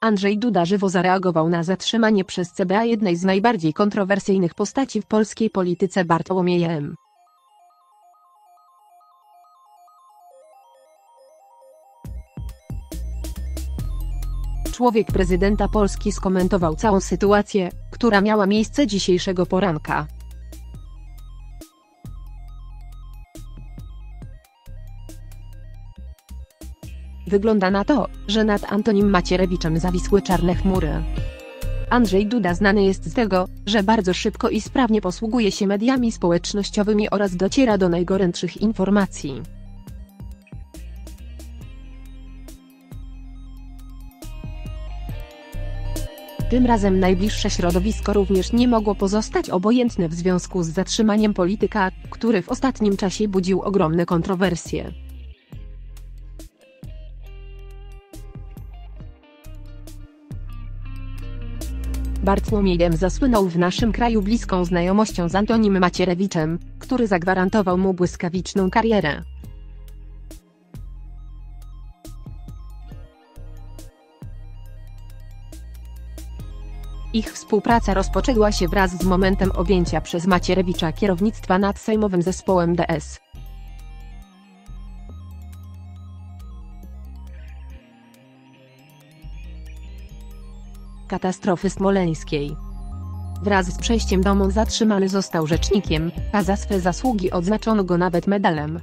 Andrzej Duda żywo zareagował na zatrzymanie przez CBA jednej z najbardziej kontrowersyjnych postaci w polskiej polityce Bartłomieja M. Człowiek prezydenta Polski skomentował całą sytuację, która miała miejsce dzisiejszego poranka. Wygląda na to, że nad Antonim Macierewiczem zawisły czarne chmury. Andrzej Duda znany jest z tego, że bardzo szybko i sprawnie posługuje się mediami społecznościowymi oraz dociera do najgorętszych informacji. Tym razem najbliższe środowisko również nie mogło pozostać obojętne w związku z zatrzymaniem polityka, który w ostatnim czasie budził ogromne kontrowersje. Bartłomiej M. zasłynął w naszym kraju bliską znajomością z Antonim Macierewiczem, który zagwarantował mu błyskawiczną karierę. Ich współpraca rozpoczęła się wraz z momentem objęcia przez Macierewicza kierownictwa nad Sejmowym Zespołem DS. Katastrofy smoleńskiej. Wraz z przejściem domu zatrzymany został rzecznikiem, a za swe zasługi odznaczono go nawet medalem.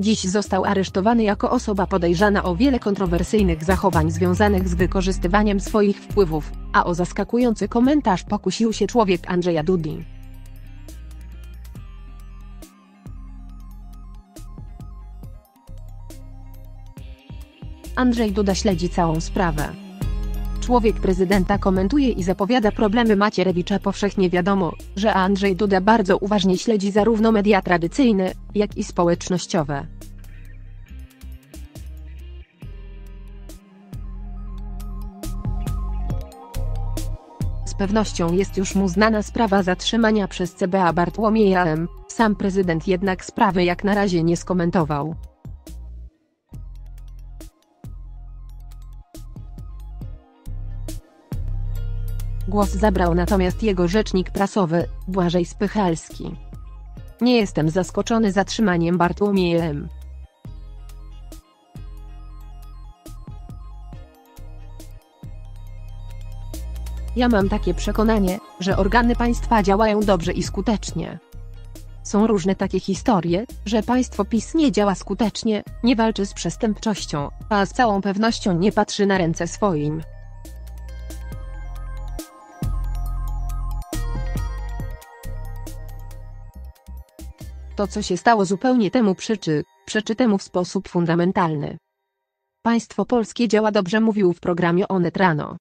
Dziś został aresztowany jako osoba podejrzana o wiele kontrowersyjnych zachowań związanych z wykorzystywaniem swoich wpływów, a o zaskakujący komentarz pokusił się człowiek Andrzeja Dudy. Andrzej Duda śledzi całą sprawę. Człowiek prezydenta komentuje i zapowiada problemy Macierewicza powszechnie wiadomo, że Andrzej Duda bardzo uważnie śledzi zarówno media tradycyjne, jak i społecznościowe. Z pewnością jest już mu znana sprawa zatrzymania przez CBA Bartłomieja M., sam prezydent jednak sprawy jak na razie nie skomentował. Głos zabrał natomiast jego rzecznik prasowy, Błażej Spychalski. Nie jestem zaskoczony zatrzymaniem Bartłomieja M. Ja mam takie przekonanie, że organy państwa działają dobrze i skutecznie. Są różne takie historie, że państwo PiS nie działa skutecznie, nie walczy z przestępczością, a z całą pewnością nie patrzy na ręce swoim. To co się stało zupełnie temu przeczy, przeczy temu w sposób fundamentalny. Państwo polskie działa dobrze mówił w programie Onet Rano.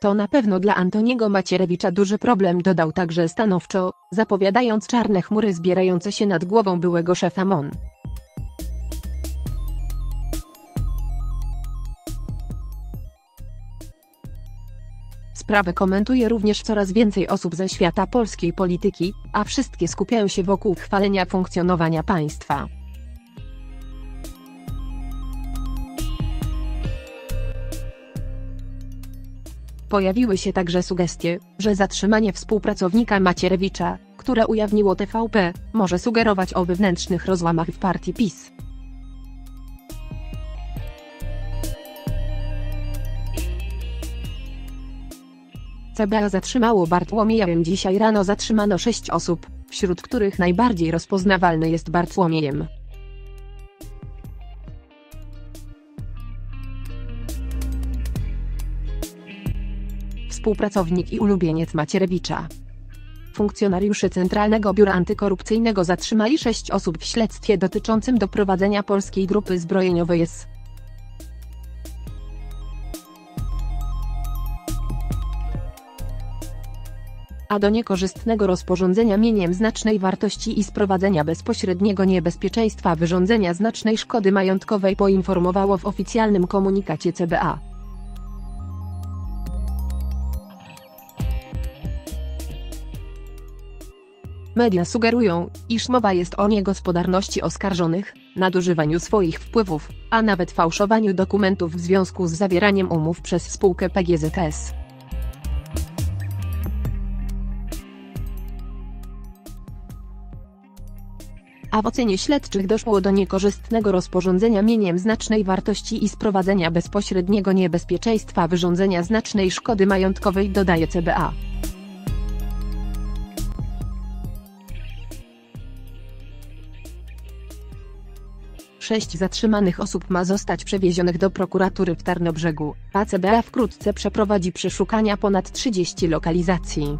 To na pewno dla Antoniego Macierewicza duży problem dodał także stanowczo, zapowiadając czarne chmury zbierające się nad głową byłego szefa MON. Sprawę komentuje również coraz więcej osób ze świata polskiej polityki, a wszystkie skupiają się wokół chwalenia funkcjonowania państwa. Pojawiły się także sugestie, że zatrzymanie współpracownika Macierewicza, które ujawniło TVP, może sugerować o wewnętrznych rozłamach w partii PiS. CBA zatrzymało Bartłomieja M. Dzisiaj rano zatrzymano sześć osób, wśród których najbardziej rozpoznawalny jest Bartłomiejem. Współpracownik i ulubieniec Macierewicza. Funkcjonariusze Centralnego Biura Antykorupcyjnego zatrzymali sześć osób w śledztwie dotyczącym doprowadzenia polskiej grupy zbrojeniowej S. a do niekorzystnego rozporządzenia mieniem znacznej wartości i sprowadzenia bezpośredniego niebezpieczeństwa wyrządzenia znacznej szkody majątkowej poinformowało w oficjalnym komunikacie CBA. Media sugerują, iż mowa jest o niegospodarności oskarżonych, nadużywaniu swoich wpływów, a nawet fałszowaniu dokumentów w związku z zawieraniem umów przez spółkę PGZS. A w ocenie śledczych doszło do niekorzystnego rozporządzenia mieniem znacznej wartości i sprowadzenia bezpośredniego niebezpieczeństwa wyrządzenia znacznej szkody majątkowej dodaje CBA. Sześć zatrzymanych osób ma zostać przewiezionych do prokuratury w Tarnobrzegu, a CBA wkrótce przeprowadzi przeszukania ponad 30 lokalizacji.